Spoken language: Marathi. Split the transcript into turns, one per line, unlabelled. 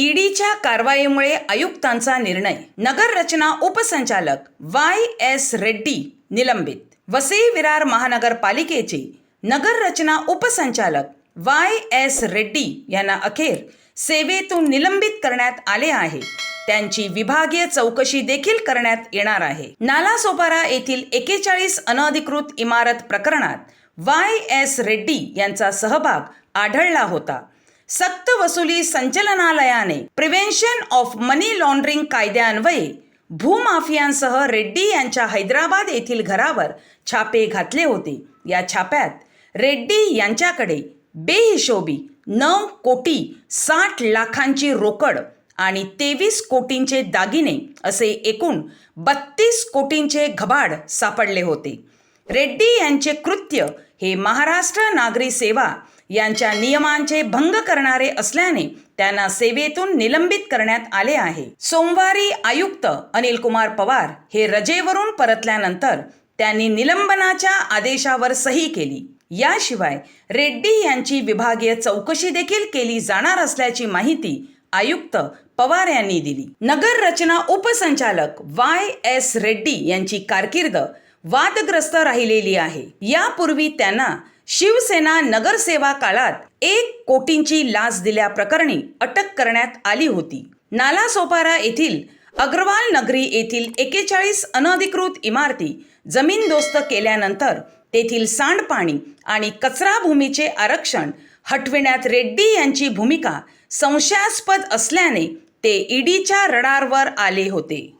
ईडीच्या कारवाईमुळे आयुक्तांचा निर्णय. नगर रचना उपसंचालक वाय एस रेड्डी निलंबित. वसई विरार महानगरपालिकेचे नगर रचना उपसंचालक वाय एस रेड्डी यांना अखेर सेवेतून निलंबित करण्यात आले आहे. त्यांची विभागीय चौकशी देखील करण्यात येणार आहे. नालासोपारा येथील एकेचाळीस अनधिकृत इमारत प्रकरणात वाय एस रेड्डी यांचा सहभाग आढळला होता. सक्त वसुली संचलनालयाने प्रिव्हेन्शन ऑफ मनी लॉन्ड्रिंग कायद्यान्वये भूमाफियांसह रेड्डी यांच्या हैदराबाद येथील घरावर छापे घातले होते. या छाप्यात रेड्डी यांच्याकडे बेहिशोबी नऊ कोटी साठ लाखांची रोकड आणि तेवीस कोटींचे दागिने असे एकूण बत्तीस कोटींचे घबाड सापडले होते. रेड्डी यांचे कृत्य हे महाराष्ट्र नागरी सेवा यांच्या नियमांचे भंग करणारे असल्याने त्यांना सेवेतून निलंबित करण्यात आले आहे. सोमवारी आयुक्त अनिल कुमार पवार हे रजेवरून परतल्यानंतर त्यांनी निलंबनाच्या आदेशावर सही केली. याशिवाय रेड्डी यांची विभागीय चौकशी देखील केली जाणार असल्याची माहिती आयुक्त पवार यांनी दिली. नगर रचना उपसंचालक वाय एस रेड्डी यांची कारकीर्द वादग्रस्त राहिलेली आहे. यापूर्वी त्यांना शिवसेना नगरसेवा काळात एक कोटींची लाच दिल्याप्रकरणी अटक करण्यात आली होती. नालासोपारा येथील अग्रवाल नगरी येथील एकेचाळीस अनधिकृत इमारती जमीनदोस्त केल्यानंतर तेथील सांडपाणी आणि कचरा भूमीचे आरक्षण हटविण्यात रेड्डी यांची भूमिका संशयास्पद असल्याने ते ईडीच्या रडारवर आले होते.